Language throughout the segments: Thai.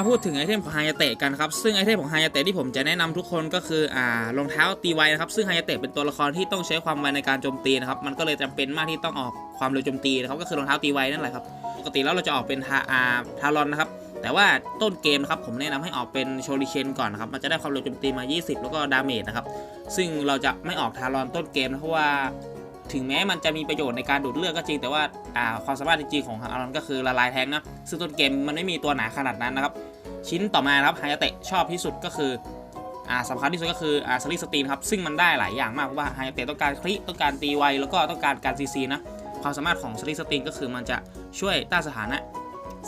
มาพูดถึงไอเทมของไฮยาเตะกันครับซึ่งไอเทมของไฮยาเตะที่ผมจะแนะนำทุกคนก็คืออ่ารองเท้าตีไวนะครับซึ่งไฮยาเตะเป็นตัวละครที่ต้องใช้ความไวในการโจมตีนะครับมันก็เลยจำเป็นมากที่ต้องออกความเร็วโจมตีนะครับก็คือรองเท้าตีไวนั่นแหละครับปกติแล้วเราจะออกเป็นทาอาทารอนนะครับแต่ว่าต้นเกมนะครับผมแนะนำให้ออกเป็นโชลิเคนก่อนนะครับมันจะได้ความเร็วโจมตีมา 20 แล้วก็ดาเมจนะครับซึ่งเราจะไม่ออกทารอนต้นเกมนะเพราะว่า ถึงแม้มันจะมีประโยชน์ในการดูดเลือดก็จริง แต่ว่าอ่าความสามารถจริงๆของฮารอนก็คือละลายแทงนะซึ่งต้นเกมมันไม่มีตัวหนาขนาดนั้นนะครับ ชิ้นต่อมาครับไฮยาเตะชอบที่สุดก็คืออ่าสำคัญที่สุดก็คืออ่าสลิสตีนครับซึ่งมันได้หลายอย่างมากเพราะว่าไฮยาเตะต้องการคลิต้องการตีไวแล้วก็ต้องการการซีซีนะความสามารถของสลิสตีนก็คือมันจะช่วยต้านสถานะ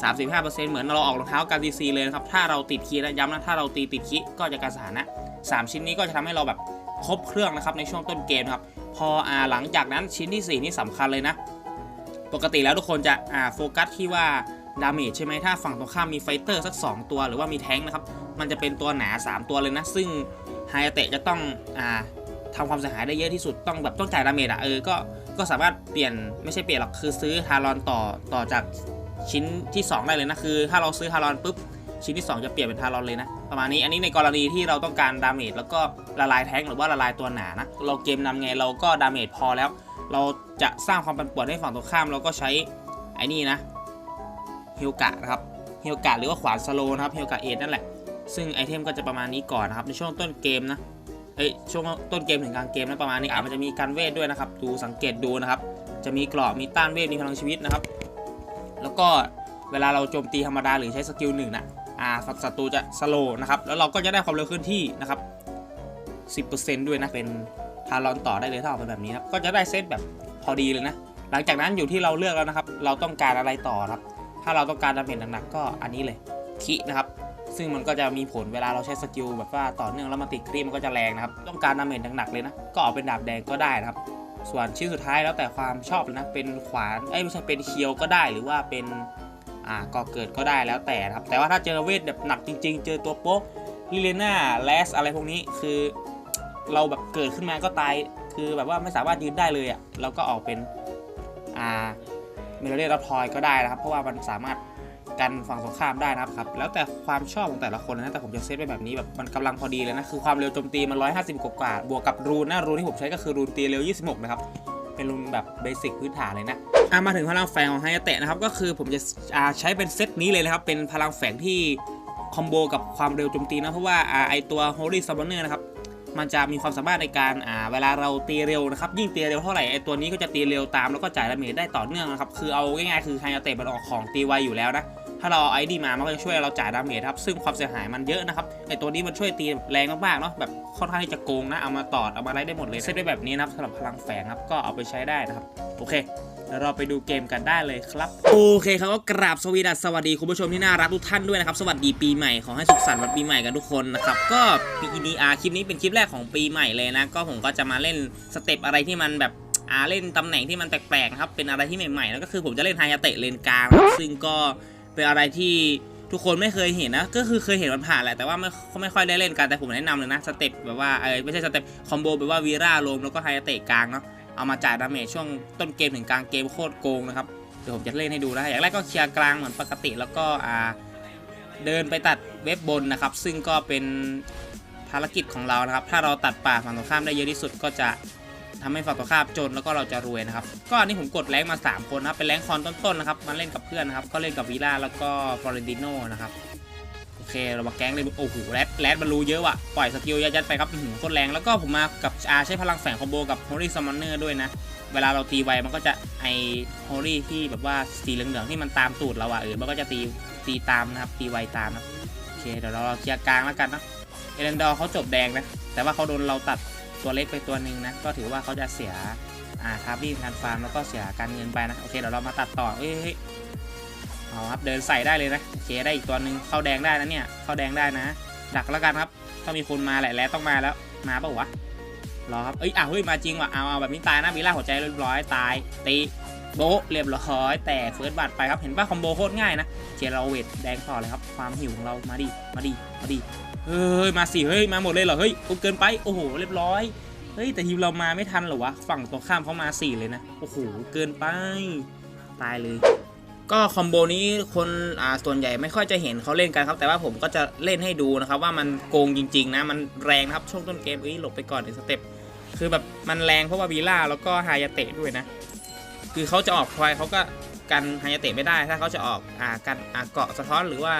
35%เหมือนเราออกรองเท้าการซีซีเลยนะครับถ้าเราติดคีย์นะย้ำนะถ้าเราตีติดคีย์ก็จะการสถานะ 3 ชิ้นนี้ก็จะทำให้เราแบบครบเครื่องนะครับในช่วงต้นเกมครับ พออ่าหลังจากนั้นชิ้นที่ 4 นี่สำคัญเลยนะ ปกติแล้วทุกคนจะอ่าโฟกัสที่ว่าดาเมจใช่ไหมถ้าฝั่งตรงข้ามมีไฟเตอร์สัก 2 ตัวหรือว่ามีแท้งนะครับ มันจะเป็นตัวหนา 3 ตัวเลยนะ ซึ่งไฮอเตะจะต้องอ่าทำความเสียหายได้เยอะที่สุดต้องแบบต้องจ่ายดาเมจอะเออก็ก็สามารถเปลี่ยนไม่ใช่เปลี่ยนหรอกคือซื้อทารอนต่อต่อจากชิ้นที่ 2 ได้เลยนะคือ ถ้าเราซื้อทารอนปุ๊บ ชิ้นที่ 2 จะเปลี่ยนเป็นทารอนเลยนะ ประมาณนี้อันนี้ในกรณีที่เราต้องการดาเมจแล้วก็ละลายแท้งหรือว่าละลายตัวหนานะ เราเกมนำไงเราก็ดาเมจพอแล้ว เราจะสร้างความปั่นป่วนให้ฝั่งตรงข้าม เราก็ใช้ไอ้นี่นะฮิวกะนะครับฮิวกะหรือว่าขวานสโลนะครับฮิวกะเอทนั่นแหละ ซึ่งไอเทมก็จะประมาณนี้ก่อนนะครับในช่วงต้นเกมนะเอ้ยช่วงต้นเกมถึงกลางเกมนะประมาณนี้อะมันจะมีการเวทด้วยนะครับ ดูสังเกตดูนะครับ จะมีเกราะมีต้านเวทมีพลังชีวิตนะครับ แล้วก็เวลาเราโจมตีธรรมดาหรือใช้สกิลหนึ่งนะ อ่าศัตรูจะสโลนะครับ แล้วเราก็จะได้ความเร็วเคลื่อนที่นะครับ 10%ด้วยนะ เป็นทารอนต่อได้เลยถ้าออกเป็นแบบนี้ครับ ก็จะได้เซตแบบพอดีเลยนะ หลังจากนั้นอยู่ที่เราเลือกแล้วนะครับ เราต้องการอะไรต่อครับ ถ้าเราต้องการดาเมจหนักๆก็อันนี้เลยคินะครับ ซึ่งมันก็จะมีผลเวลาเราใช้สกิลแบบว่าต่อเนื่องแล้วมาติดครีมมันก็จะแรงนะครับ ต้องการดาเมจหนักๆเลยนะ ก็เอาเป็นดาบแดงก็ได้นะครับ ส่วนชิ้นสุดท้ายแล้วแต่ความชอบเลยนะ เป็นขวาน เอ้ยไม่ใช่เป็นเคียวก็ได้ หรือว่าเป็น อ่าก่อเกิดก็ได้แล้วแต่ครับ แต่ว่าถ้าเจอเวทแบบหนักจริง ๆ เจอตัวโป๊กลิเลน่าแลสอะไรพวกนี้คือเราแบบเกิดขึ้นมาก็ตาย คือแบบว่าไม่สามารถยืนได้เลยอะ่ะเราก็ออกเป็นอ่าเมโลเดียรับพลอยก็ได้นะครับ เพราะว่ามันสามารถกันฝั่งตรงข้ามได้นะครับ แล้วแต่ความชอบของแต่ละคนนะแต่ผมจะเซตไว้แบบนี้แบบมันกำลังพอดีเลยนะ คือความเร็วโจมตีมัน 150กว่ากว่าบวกกับรูนนะรูนที่ผมใช้ก็คือรูนตีเร็ว 26 นะครับ เป็นรูนแบบเบสิกพื้นฐานเลยนะ อะมาถึงพลังแฝงของไฮยาเตะนะครับก็คือผมจะอ่าใช้เป็นเซตนี้เลยนะครับเป็นพลังแฝงที่คอมโบกับความเร็วโจมตีนะเพราะว่าอ่าไอตัว Holy Summoner นะครับมันจะมีความสามารถในการอ่าเวลาเราตีเร็วนะครับยิ่งตีเร็วเท่าไหร่ไอตัวนี้ก็จะตีเร็วตามแล้วก็จ่ายดาเมจได้ต่อเนื่องนะครับคือเอาง่ายๆคือไฮยาเตะมันออกของตีไวอยู่แล้วนะถ้าเราเอาไอดีมามันก็จะช่วยเราจ่ายดาเมจครับซึ่งความเสียหายมันเยอะนะครับไอตัวนี้มันช่วยตีแรงมากๆเนาะแบบค่อนข้างที่จะโกงนะเอามาตอดเอามาอะไรได้หมดเลยเซตได้แบบนี้นะครับสำหรับพลังแฝงครับก็เอาไปใช้ได้นะครับโอเค ดี๋ยวเราไปดูเกมกันได้เลยครับ โอเคครับก็กราบสวีดัสสวัสดีคุณผู้ชมที่น่ารักทุกท่านด้วยนะครับ สวัสดีปีใหม่ขอให้สุขสันต์วันปีใหม่กันทุกคนนะครับ ก็ปีนี้อาคลิปนี้เป็นคลิปแรกของปีใหม่เลยนะ ก็ผมก็จะมาเล่นสเต็ปอะไรที่มันแบบอาเล่นตำแหน่งที่มันแปลกๆนะครับ เป็นอะไรที่ใหม่ๆแล้วก็คือผมจะเล่นไฮยาเตะเลนกลางซึ่งก็เป็นอะไรที่ทุกคนไม่เคยเห็นนะ ก็คือเคยเห็นมันผ่านแหละ แต่ว่าไม่ไม่ค่อยได้เล่นกัน แต่ผมแนะนำเลยนะ สเต็ปแบบว่าเออไม่ใช่สเต็ปคอมโบแบบว่าวีร่าโลมแล้วก็ไฮยาเตะกลางเนาะ เอามาจ่ายดาเมจช่วงต้นเกมถึงกลางเกมโคตรโกงนะครับเดี๋ยวผมจะเล่นให้ดูนะอย่างแรกก็เคลียร์กลางเหมือนปกติแล้วก็อ่าเดินไปตัดเว็บบนนะครับ ซึ่งก็เป็นภารกิจของเรานะครับ ถ้าเราตัดป่าฝั่งตรงข้ามได้เยอะที่สุดก็จะทำให้ฝั่งตรงข้ามจนแล้วก็เราจะรวยนะครับ ก็อันนี้ผมกดแรงมา 3 คนนะครับ เป็นแรงคอนต้นๆนะครับ มาเล่นกับเพื่อนนะครับ ก็เล่นกับวีล่าแล้วก็ฟลอเรนติโนนะครับ เคเรามาแก๊งเลยโอ้โหแรดแรดมันรู้เยอะว่ะปล่อยสกิลยัดไปครับมือหือโคตรแรงแล้วก็ผมมากับอาใช้พลังแฝงคอมโบกับโฮลี่ซัมมอนเนอร์ด้วยนะ เวลาเราตีไวมันก็จะไอโฮลี่ที่แบบว่าสีเหลืองๆที่มันตามตูดเราอะเออมันก็จะตีตีตามนะครับตีไวตามนะโอเคเดี๋ยวเราเคลียร์กลางแล้วกันนะเอเลนดอร์เขาจบแดงนะแต่ว่าเขาโดนเราตัดตัวเล็กไปตัวหนึ่งนะก็ถือว่าเขาจะเสียอ่าทาร์บี้การฟาร์มแล้วก็เสียการเงินไปนะโอเคเดี๋ยวเรามาตัดต่อเอ้ย เอาครับเดินใส่ได้เลยนะโอเคได้อีกตัวหนึ่งเข้าแดงได้นะเนี่ยเข้าแดงได้นะดักแล้วกันครับต้องมีคนมาแหละแล้วต้องมาแล้วมาเปล่าวะรอครับเอ้ยอ้าวเฮ้ยมาจริงว่ะเอาเอาแบบนี้ตายนะมีล่าหัวใจเรียบร้อยตายตีโบเรียบร้อยแต่เฟิร์สบัตไปครับเห็นป่ะคอมโบโคตรง่ายนะเคเราเวทแดงต่อเลยครับความหิวของเรามาดิมาดิมาดิเฮ้ยมาสิเฮ้ยมาหมดเลยเหรอเฮ้ยเกินไปโอ้โหเรียบร้อยเฮ้ยแต่ทีมเรามาไม่ทันเหรอวะฝั่งตรงข้ามเขามาสี่เลยนะโอ้โหเกินไปตายเลย ก็คอมโบนี้คนอ่าส่วนใหญ่ไม่ค่อยจะเห็นเขาเล่นกันครับ แต่ว่าผมก็จะเล่นให้ดูนะครับ ว่ามันโกงจริง ๆ นะ มันแรงนะครับช่วงต้นเกมเอ้ยหลบไปก่อนหนึ่งสเต็ปคือแบบมันแรงเพราะว่าวีล่าแล้วก็ฮายาเตะด้วยนะ คือเขาจะออกควายเขาก็กันฮายาเตะไม่ได้ ถ้าเขาจะออกอ่ากันอ่าเกาะสะท้อนหรือว่า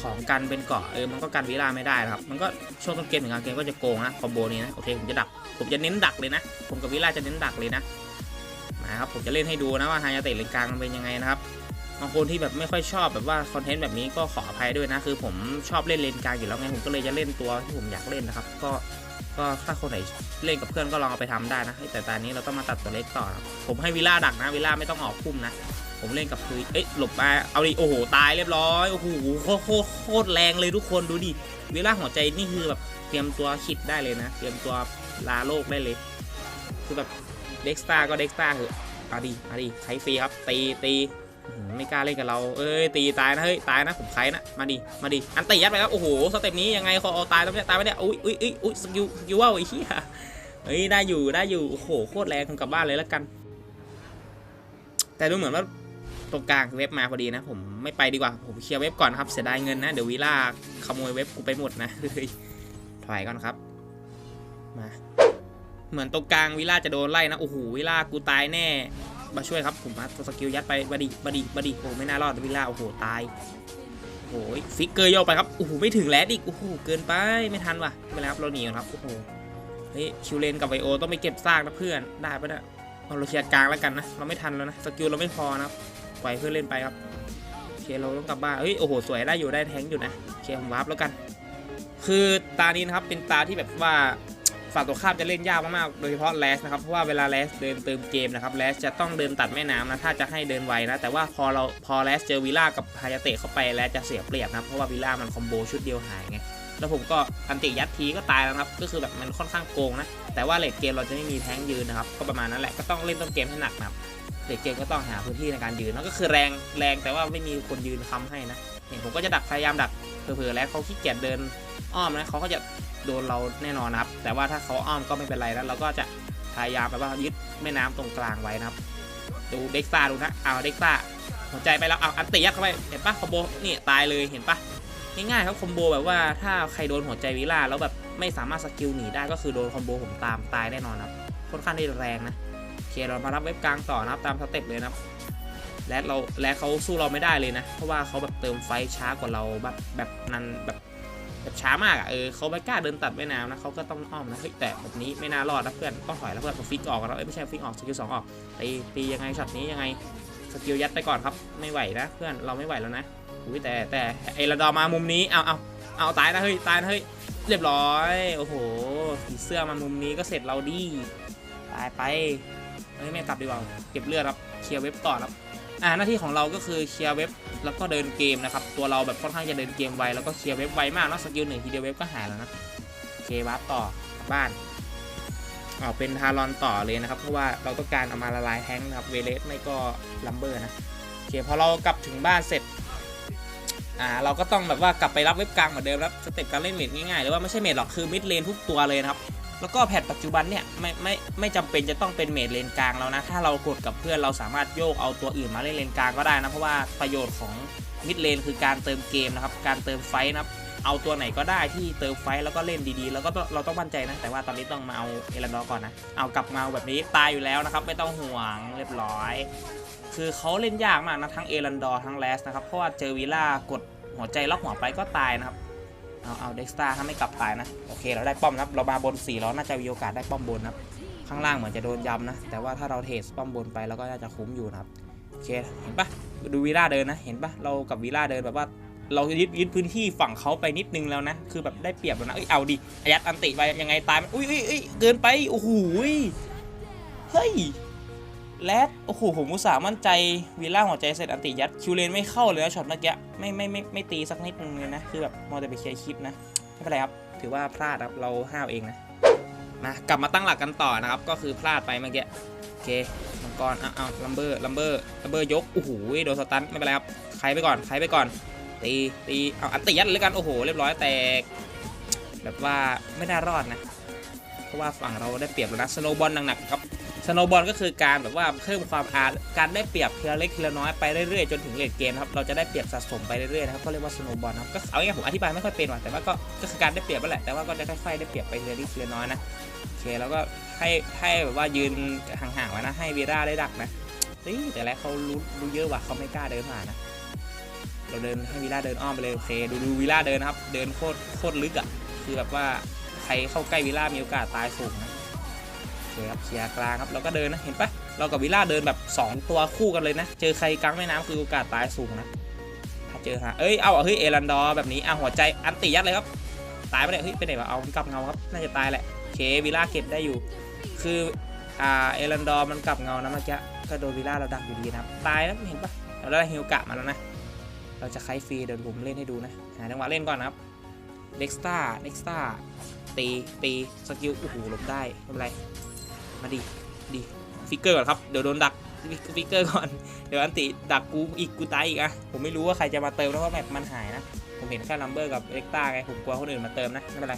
ของกันเป็นเกาะเออมันก็กันวีล่าไม่ได้นะครับ มันก็ช่วงต้นเกมถึงกลางเกมก็จะโกงนะคอมโบนี้นะโอเคผมจะดักผมจะเน้นดักเลยนะ ผมกับวีล่าจะเน้นดักเลยนะ นะครับผมจะเล่นให้ดูนะว่าฮายาเตะเลนกลางมันเป็นยังไงนะครับบางคนที่แบบไม่ค่อยชอบแบบว่าคอนเทนต์แบบนี้ก็ขออภัยด้วยนะคือผมชอบเล่นเลนกลางอยู่แล้วไงผมก็เลยจะเล่นตัวที่ผมอยากเล่นนะครับ ก็ก็ถ้าคนไหนเล่นกับเพื่อนก็ลองเอาไปทำได้นะแต่ตอนนี้เราต้องมาตัดตัวเล็กต่อนะผมให้วิลล่าดักนะวิลล่าไม่ต้องออกพุ่มนะ ผมเล่นกับคือเอ๊ะหลบมาเอาดิโอ้โหตายเรียบร้อยโอ้โหโคตรโคตรแรงเลยทุกคนดูดิวิลล่าหัวใจนี่คือแบบเตรียมตัวคิดได้เลยนะ เตรียมตัวลาโลกได้เลย คือแบบ ด็กสตาก็เด็กสตาเหอะอาดิเอาดิใช้ฟรีครับ ตีตีไม่กล้าเล่นกับเรา เอ้ย ตีตายนะ เฮ้ย ตายนะ ผมใครนะ มาดิ มาดิ อันตียัดไปครับโอ้โห สเต็ปนี้ยังไงเขาเอาตายแล้วเนี่ย ตายไปเนี่ย อุ้ยอุ้ยอุ้ยอุ้ยสกิลสกิลว่าวไอ้เหี้ยเฮ้ย ได้อยู่ ได้อยู่ โอ้โห โคตรแรงกลับบ้านเลยแล้วกัน แต่ดูเหมือนว่าตรงกลางเว็บมาพอดีนะ ผมไม่ไปดีกว่า ผมเคลียร์เว็บก่อนครับ เสียดายเงินนะ เดี๋ยววีล่าขโมยเว็บกูไปหมดนะเฮ้ยถอยก่อนครับ มา เหมือนตรงกลางวิล่าจะโดนไล่นะโอ้โหวิล่ากูตายแน่มาช่วยครับผมมาสกิลยัดไปบดีบดีบดีโอ้ไม่น่ารอดวิล่าโอ้โหตายโอ้โหฟิกเกอร์โยกไปครับโอ้โหไม่ถึงแลดอีกโอ้โหเกินไปไม่ทันว่ะไม่เป็นไรครับเราหนีครับโอ้โหเฮ้ยคิวเลนกับไวโอต้องไปเก็บซากนะเพื่อนได้ปะเนี่ยเอาเราเคลียร์กลางแล้วกันนะเราไม่ทันแล้วนะสกิลเราไม่พอนะครับปล่อยเพื่อนเล่นไปครับโอเคเราต้องกลับบ้านเฮ้ยโอ้โหสวยได้อยู่ได้แทงอยู่นะโอเคผมวาร์ปแล้วกัน คือตานี้นะครับเป็นตาที่แบบว่า ฝั่งตรงข้ามจะเล่นยากมากๆ โดยเฉพาะแลสนะครับ เพราะว่าเวลาแลสเดินเติมเกมนะครับแลสจะต้องเดินตัดแม่น้ำนะ ถ้าจะให้เดินไวนะ แต่ว่าพอเราพอแลสเจอวิล่ากับฮายาเตะเข้าไปแลสจะเสียเปรียบนะ เพราะว่าวิล่ามันคอมโบชุดเดียวหายไง แล้วผมก็อันติยัดทีก็ตายแล้วครับ ก็คือแบบมันค่อนข้างโกงนะ แต่ว่าเลดเกมเราจะไม่มีแท้งยืนนะครับ ก็ประมาณนั้นแหละ ก็ต้องเล่นต้นเกมให้หนักนะครับเลดเกมก็ต้องหาพื้นที่ในการยืนแล้วก็คือแรงแรงแต่ว่าไม่มีคนยืนค้ำให้นะเนี่ยผมก็จะดักพยายามดักเผื่อๆแล้วเขาขี้เกียจเดินอ้อมนะเขาก็จะ โดนเราแน่นอนนะครับ แต่ว่าถ้าเขาอ้อมก็ไม่เป็นไรแล้วเราก็จะพยายามแบบว่ายึดแม่น้ำตรงกลางไว้นะครับ ดูเด็กซ่าดูนะเอาเด็กซ่าหัวใจไปแล้วเอาอันตียัดเข้าไปเห็นปะคอมโบนี่ตายเลยเห็นปะง่ายๆครับคอมโบแบบว่าถ้าใครโดนหัวใจวิล่าแล้วแบบไม่สามารถสกิลหนีได้ก็คือโดนคอมโบผมตามตายแน่นอนครับค่อนข้างที่แรงนะโอเคเรามารับเว็บกลางต่อนะครับตามสเต็ปเลยนะครับและเราและเขาสู้เราไม่ได้เลยนะ เพราะว่าเขาแบบเติมไฟช้ากว่าเราแบบแบบนั้นแบบ แบบช้ามากอะเออเขาไม่กล้าเดินตัดแม่น้ำนะเขาก็ต้องอ้อมนะเฮ้ยแต่แบบนี้ไม่น่ารอดนะเพื่อนต้องถอยแล้วเพื่อนผมฟิกออกแล้วเอ้ยไม่ใช่ฟิกออกสกิลสองออกตีตียังไงช็อตนี้ยังไงสกิลยัดไปก่อนครับไม่ไหวนะเพื่อนเราไม่ไหวแล้วนะอุ้ยแต่แต่ไอระดอมามุมนี้เอาเอาเอาตายนะเฮ้ยตายนะเฮ้ยเรียบร้อยโอ้โหผีเสื้อมามุมนี้ก็เสร็จเราดีตายไปเฮ้ยไม่กลับดีกว่าเก็บเลือดครับเคลียร์เว็บต่อครับ อ่าหน้าที่ของเราก็คือเคลียร์เว็บแล้วก็เดินเกมนะครับ ตัวเราแบบค่อนข้างจะเดินเกมไวแล้วก็เคลียร์เว็บไวมากนะสกิลหนึ่งทีเดียวเว็บก็หายแล้วนะโอเควาร์ปต่อกลับบ้านออกเป็นทารอนต่อเลยนะครับ เพราะว่าเราต้องการเอามาละลายแท้งค์นะครับเวเลสไม่ก็ลัมเบอร์นะโอเคพอเรากลับถึงบ้านเสร็จอ่าเราก็ต้องแบบว่ากลับไปรับเว็บกลางเหมือนเดิมรับสเต็ปการเล่นเมดง่ายๆหรือว่าไม่ใช่เมดหรอกคือมิดเลนทุกตัวเลยนะครับ แล้วก็แพทปัจจุบันเนี่ยไม่ไม่ไม่จำเป็นจะต้องเป็นเมดเลนกลางแล้วนะ ถ้าเรากดกับเพื่อนเราสามารถโยกเอาตัวอื่นมาเล่นเลนกลางก็ได้นะ เพราะว่าประโยชน์ของมิดเลนคือการเติมเกมนะครับ การเติมไฟนะครับเอาตัวไหนก็ได้ที่เติมไฟแล้วก็เล่นดีๆ แล้วก็เราต้องมั่นใจนะ แต่ว่าตอนนี้ต้องมาเอาเอรันดอร์ก่อนนะ เอากลับมาแบบนี้ตายอยู่แล้วนะครับ ไม่ต้องห่วงเรียบร้อย คือเขาเล่นยากมากนะทั้งเอรันดอร์ทั้งแลสนะครับเพราะว่าเจอวิล่ากดหัวใจล็อกหัวไปก็ตายนะครับ เอาเอาเด็กสตาร์ถ้าไม่กลับตายนะ โอเค เราได้ป้อมนะครับเรามาบน4เราน่าจะมีโอกาสได้ป้อมบนนะครับข้างล่างเหมือนจะโดนยำนะ แต่ว่าถ้าเราเทสป้อมบนไปเราก็น่าจะคุ้มอยู่นะครับโอเคเห็นปะดูวีล่าเดินนะ เห็นปะเรากับวีล่าเดินแบบว่าเรายึดยึดพื้นที่ฝั่งเขาไปนิดนึงแล้วนะ คือแบบได้เปรียบแล้วนะเอ้ยเอาดิอายัดอันติไปยังไงตายมันอุ้ยอุ้ยอุ้ยเกินไปโอ้โหยเฮ้ย แลดโอ้โหผมอุตส่าห์มั่นใจวีล่าหัวใจเสร็จอันติยัดคิวเลนไม่เข้าเลยนะช็อตเมื่อกี้ไม่ไม่ไม่ไม่ตีสักนิดนึงเลยนะ คือแบบมองแต่ไปเคลียร์คลิปนะ ไม่เป็นไรครับ ถือว่าพลาดครับเราห้าวเองนะมากลับมาตั้งหลักกันต่อนะครับ ก็คือพลาดไปเมื่อกี้โอเคมังกรเอาเอาลัมเบอร์ลัมเบอร์ลัมเบอร์ยกโอ้โหโดนสตันไม่เป็นไรครับใครไปก่อนใครไปก่อน ตีตีเอาอันติยัดเลยกันโอ้โหเรียบร้อยแตกแบบว่าไม่น่ารอดนะเพราะว่าฝั่งเราได้เปรียบแล้วนะสโนบอลหนักๆครับ สโนบอลก็คือการแบบว่าเพิ่มความอาการได้เปรียบทีละเล็กทีละน้อยไปเรื่อยๆจนถึงเลทเกมครับเราจะได้เปรียบสะสมไปเรื่อยๆนะครับก็เรียกว่าสโนบอลครับก็เอาง่ายผมอธิบายไม่ค่อยเป็นว่ะแต่ว่าก็ก็คือการได้เปรียบนั่นแหละแต่ว่าก็จะค่อยๆได้เปรียบไปทีละเล็กทีละน้อยนะโอเคแล้วก็ให้ให้แบบว่ายืนห่างๆไว้นะให้วีร่าได้ดักนะเฮ้ยแต่แล้วเขารู้รู้เยอะว่ะเขาไม่กล้าเดินผ่านนะเราเดินให้วีร่าเดินอ้อมไปเลยโอเคดูดูวีร่าเดินนะครับ เดินโคตรโคตรลึกอะคือแบบว่าใครเข้าใกล้วีร่ามีโอกาสตายสูงนะ คครับเคลียร์กลางครับเราก็เดินนะเห็นปะเรากับวิล่าเดินแบบ 2 ตัวคู่กันเลยนะ เจอใครกลางแม่น้ำคือโอกาสตายสูงนะถ้าเจอฮะเอ้ยเอาอะเฮ้ยเอรันดอร์แบบนี้อะหัวใจอันติยัดเลยครับตายไปเลยเฮ้ยไปไหนวะเอามันกลับเงาครับน่าจะตายแหละโอเควิล่าเก็บได้อยู่ คืออ่าเอรันดอร์มันกลับเงานะเมื่อกี้ก็โดนวิล่าเราดักอยู่ดีนะครับตายแล้วเห็นปะเราได้ฮิวกะมาแล้วนะเราจะไคฟรีเดี๋ยวผมเล่นให้ดูนะหาจังหวะเล่นก่อนนะครับเด็กสตาร์เด็กสตาร์ตีตีสกิลโอ้โหหลบได้ไม่เป็นไร มาดิดิฟิกเกอร์ก่อนครับเดี๋ยวโดนดักฟิกเกอร์ก่อน เดี๋ยวอันติดักกูอีกกูตายอีกอะผมไม่รู้ว่าใครจะมาเติมแล้วว่าแมปมันหายนะ ผมเห็นแค่ลัมเบอร์กับเอ็กต้าไงผมกลัวคนอื่นมาเติมนะไม่เป็นไร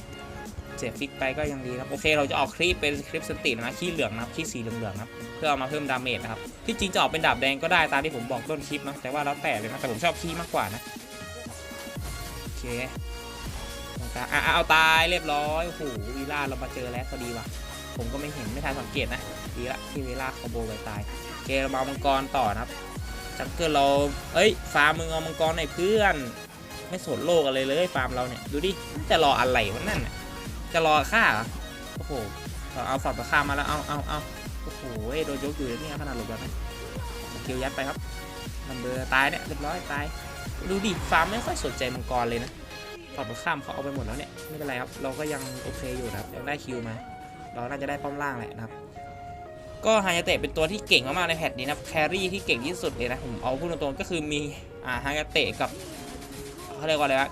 เสียฟิกไปก็ยังดีครับโอเคเราจะออกคลิปเป็นคลิปสตินะขี้เหลืองนะครับขี้สีเหลืองๆครับเพื่อเอามาเพิ่มดาเมจนะครับที่จริงจะออกเป็นดาบแดงก็ได้ตามที่ผมบอกต้นคลิปนะแต่ว่าแล้วแต่เลยนะแต่ผมชอบขี้มากกว่านะโอเคอะเอาตายเรียบร้อยโอ้โหวีล่าเรามาเจอแล้วพอดีว่ะ ผมก็ไม่เห็นไม่ทันสังเกตนะดีละที่เวลาคอมโบไปตายเคเรามาเอามังกรต่อนะครับจังเกิลเราเอ้ยฟาร์มมึงเอามังกรหน่อยเพื่อน ไม่สนโลกอะไรเลยฟาร์มเราเนี่ยดูดิจะรออะไรวะนั่นน่ะจะรอฆ่าโอ้โหเอาเอาฝักตะข้ามมาแล้วเอาเอาเอาโอ้โหโดนยกอยู่เนี่ยขนาดหลบแล้วนะสกิลยัดไปครับนัมเบอร์ตายเนี่ยเรียบร้อยตายดูดิฟาร์มไม่ค่อยสนใจมังกรเลยนะฝักตะข้ามเขาเอาไปหมดแล้วเนี่ยไม่เป็นไรครับเราก็ยังโอเคอยู่นะครับยังได้คิวมา เราน่าจะได้ป้อมล่างแหละนะครับ ก็ฮายาเตะเป็นตัวที่เก่งมากๆในแพทนี้นะครับแครี่ที่เก่งที่สุดเลยนะผมเอาพูดตรงๆก็คือมีอ่าฮายาเตะกับเขาเรียกว่าอะไรวะ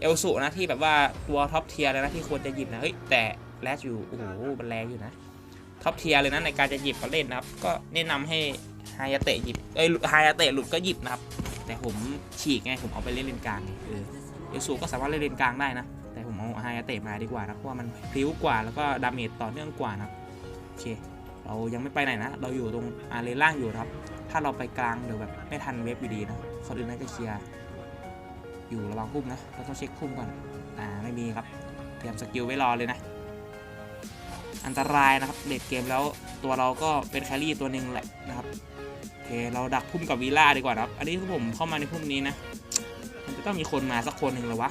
เอลสุนะที่แบบว่าตัวท็อปเทียร์เลยนะที่ควรจะหยิบนะเฮ้ยแต่แรดอยู่โอ้โหมันแรงอยู่นะท็อปเทียร์เลยนะในการจะหยิบมาเล่นนะครับ ก็แนะนำให้ฮายาเตะหยิบเอ้ยฮายาเตะหลุดก็หยิบนะครับ แต่ผมฉีกไงผมเอาไปเล่นเลนกลางไงเออเอลสุก็สามารถเล่นเลนกลางได้นะ มเอาฮายาเตะมาดีกว่านะเพราะว่ามันพลิ้วกว่าแล้วก็ดาเมจต่อเนื่องกว่านะโอเค เรายังไม่ไปไหนนะ เราอยู่ตรงอาเลนล่างอยู่ครับ ถ้าเราไปกลางเดี๋ยวแบบไม่ทันเวฟอยู่ดีนะคนอื่นน่าจะเคลียร์อยู่ระวังพุ่มนะเราต้องเช็คพุ่มก่อนอ่าไม่มีครับเตรียมสกิลไว้รอเลยนะ อันตรายนะครับเด็ดเกมแล้วตัวเราก็เป็นแครี่ตัวหนึ่งแหละนะครับโอเคเราดักพุ่มกับวีล่าดีกว่านะครับ อันนี้คือผมเข้ามาในพุ่มนี้นะมันจะต้องมีคนมาสักคนหนึ่งเลยวะ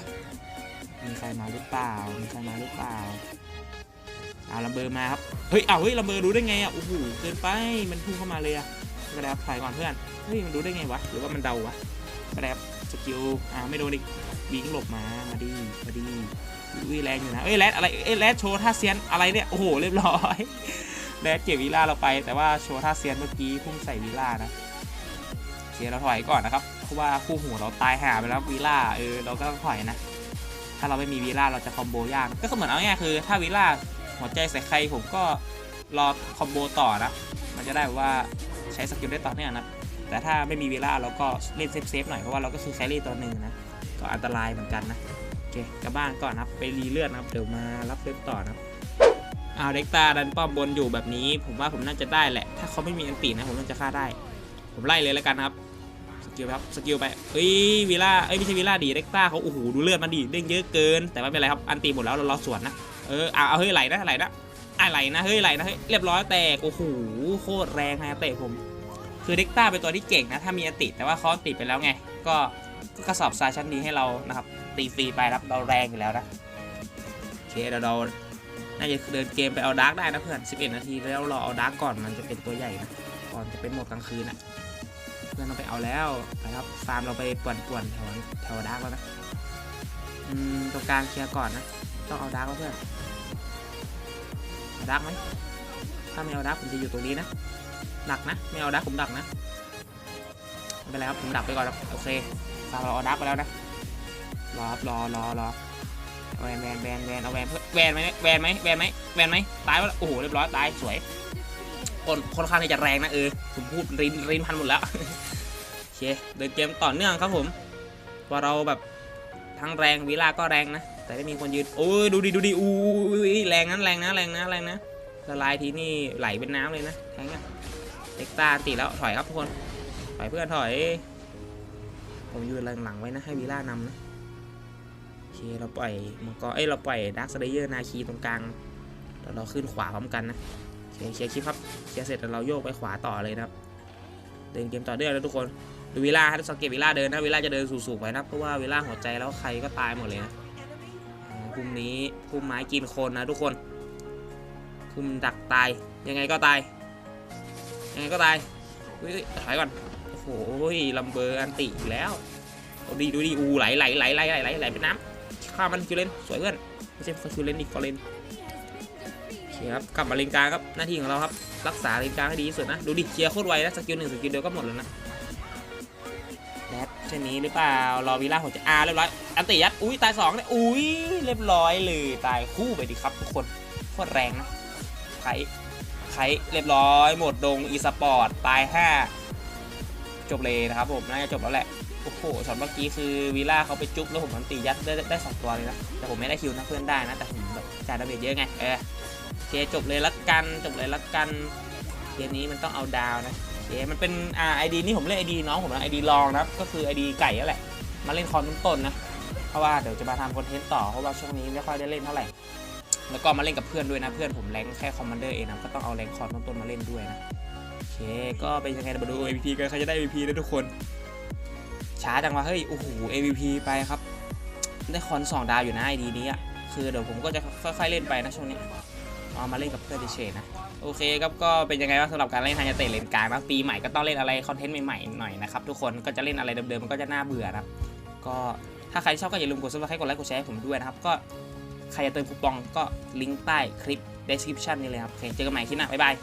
มีใครมาหรือเปล่า มีใครมาหรือเปล่าเอาลัมเบอร์มาครับ เฮ้ย เอาเฮ้ยลัมเบอร์รู้ได้ไงอะ โอ้โห เกินไป มันพุ่งเข้ามาเลยอะไม่ได้ครับถ่ายก่อนเพื่อน เฮ้ย มันรู้ได้ไงวะ หรือว่ามันเดาวะไม่ได้ครับสกิล อ่า ไม่โดนอีกวิ่งหลบมา มาดีมาดีอุ้ยแรงอยู่นะ เอ้ยแรดอะไร เอ้ยแรดโชว์ท่าเซียนอะไรเนี่ย โอ้โห เรียบร้อยแรดเก็บวีล่าเราไป แต่ว่าโชว์ท่าเซียนเมื่อกี้พุ่งใส่วีล่านะโอเคเราถอยก่อนนะครับ เพราะว่าคู่หูเราตายหาไปแล้ววีล่า เออ เราก็ถอยนะ ถ้าเราไม่มีวีล่าเราจะคอมโบยากก็เหมือนเอาง่ายคือ ถ้าวีล่าหัวใจใส่ใครผมก็รอคอมโบต่อนะมันจะได้ว่าใช้สกิลได้ต่อเนื่องนะแต่ถ้าไม่มีวีล่าเราก็เล่นเซฟๆหน่อย เพราะว่าเราก็คือแครี่ตัวหนึ่งนะ ก็อันตรายเหมือนกันนะ โอเคกลับบ้านก่อนนะไปรีเลือดนะเดี๋ยวมารับเลือดต่อนะครับอ้าเด็กตาดันป้อมบนอยู่แบบนี้ ผมว่าผมน่าจะได้แหละ ถ้าเขาไม่มีอันตีนะผมน่าจะฆ่าได้ ผมไล่เลยแล้วกันครับ สกิลไปครับสกิลไปเฮ้ยวีล่าเอ้ยไม่ใช่วีล่าดีเด็กต้าเขาโอ้โหดูเลือดมันดีเด้งเยอะเกิน แต่ไม่เป็นไรครับอันตีหมดแล้วเรารอสวนนะเออเอาเฮ้ยไหลนะไหลนะอะไหลนะเฮ้ยไหลนะเฮ้ยเรียบร้อยแตกโอ้โหโคตรแรงฮะเตะผม คือเด็กต้าเป็นตัวที่เก่งนะถ้ามีอันติแต่ว่าเขาติไปแล้วไง ก็ก็กระสอบทรายชั้นดีให้เรานะครับตีฟรีไปครับเราแรงอยู่แล้วนะโอเคเดี๋ยวเราน่าจะเดินเกมไปเอาดาร์กได้นะเพื่อน 11 นาทีแล้วรอเอาดาร์กก่อนมันจะเป็นตัวใหญ่นะก่อนจะเป็นโหมดกลางคืนอะ พื่อนเราไปเอาแล้วนะครับฟาร์มเราไปป่วนๆแถวแถวดาร์กแล้วนะอืมตรงกลางเคลียร์ก่อนนะต้องเอาดาร์กแล้วเพื่อนเอาดาร์กไหมถ้าไม่เอาดาร์กผมจะอยู่ตรงนี้นะดักนะไม่เอาดาร์กผมดักนะไม่เป็นไรครับผมดักไปก่อนครับโอเคฟาร์มเราเอาดาร์กไปแล้วนะรอครับรอรอรอแวนแวนแวนแวนเอาแวนเพื่อแวนไหมแวนไหมแวนไหมแวนไหมตายวะโอ้โหเรียบร้อยตายสวยคนค่อนข้างที่จะแรงนะเออผมพูดรินรินพันหมดแล้ว เคเดินเกมต่อเนื่องครับผมว่าเราแบบทั้งแรงวิลาก็แรงนะ แต่ไม่มีคนยืนโอ้ยดูดิดูดิอู้ยแรงนั้นแรงนะแรงนะแรงนะละลายทีนี่ไหลเป็นน้ำเลยนะแทงอะเอ็กตาติแล้วถอยครับทุกคนถอยเพื่อนถอย ผมยืนหลังๆไว้นะให้วีล่านำนะโอเคเราปล่อยมังกรเอ้ยเราปล่อยดักสเลเยอร์นาคีตรงกลางเดี๋ยวเราขึ้นขวาพร้อมกันนะโอเคเคลียร์คลิปครับเคลียร์เสร็จแล้วเราโยกไปขวาต่อเลยนะครับเดินเกมต่อเนื่องแล้วทุกคน ดูวิล่าให้สังเกตวิล่าเดินนะวิล่าจะเดินสูงๆไปนะเพราะว่าวิล่าหัวใจแล้วใครก็ตายหมดเลยนะพุ่มนี้พุ่มไม้กินคนนะทุกคนพุ่มดักตายยังไงก็ตายยังไงก็ตายอุ้ยถอยก่อนโอ้โหลัมเบอร์อันติอีกแล้วเอาดีดูดีอูไหลไหลไหลไหลไหลไหลไหลเป็นน้ำข้ามมันคิวเลนสวยเพื่อนไม่ใช่คิวเลนอีกฟอร์เลนเครับกลับมาเลนกลางครับหน้าที่ของเราครับรักษาเลนกลางให้ดีที่สุดนะดูดิเคลียร์โคตรไวนะสกิลหนึ่งสกิลเดียวก็หมดแล้วนะ เช่นนี้หรือเปล่า รอวีล่าหัวจะอาเรียบร้อย อันติยัด อุ้ยตายสองเนี่ยอุ้ยเรียบร้อยเลยตายคู่ไปดิครับทุกคนโคตรแรงนะไคไคเรียบร้อย หมดดงอีสปอร์ตตายห้าจบเลยนะครับผมน่าจะจบแล้วแหละโอ้โหช็อตเมื่อกี้คือวีล่าเขาไปจุ๊บแล้วผมอันติยัดได้ได้สองตัวเลยนะแต่ผมไม่ได้คิวนะเพื่อนได้นะแต่ผมแบบจ่ายดาเมจเยอะไงเออโอเคจบเลยละกันจบเลยละกันเกมนี้มันต้องเอาดาวนะ เคมันเป็นอ่าไอดีนี่ผมเล่นไอดีน้องผมนะไอดีลองนะครับก็คือไอดีไก่นั่นแหละมาเล่นคอนต้นๆนะเพราะว่าเดี๋ยวจะมาทำคอนเทนต์ต่อเพราะว่าช่วงนี้ไม่ค่อยได้เล่นเท่าไหร่แล้วก็มาเล่นกับเพื่อนด้วยนะเพื่อนผมแรงแค่คอมมานเดอร์เองนะก็ต้องเอาแรงคอนต้นๆมาเล่นด้วยนะโอเคก็เป็นยังไงเดี๋ยวมาดู MVP กันใครจะได้ MVP นะทุกคนช้าจังวะเฮ้ยโอ้โห MVP ไปครับ ได้คอนสองดาวอยู่นะไอดีนี้อะคือเดี๋ยวผมก็จะค่อยๆเล่นไปนะช่วงนี้เอามาเล่นกับเพื่อนเฉยๆนะ โอเคครับก็เป็นยังไงบ้างสำหรับการเล่นไฮยาเตะเลนกลางนะปีใหม่ก็ต้องเล่นอะไรคอนเทนต์ใหม่ๆหน่อยนะครับทุกคนก็จะเล่นอะไรเดิมๆมันก็จะน่าเบื่อนะครับก็ถ้าใครชอบก็อย่าลืมกดซับสไครต์กดไลค์กดแชร์ให้ผมด้วยนะครับก็ใครจะเติมคูปองก็ลิงก์ใต้คลิป description นี่เลยครับโอเคเจอกันใหม่คลิปหน้าบ๊ายบาย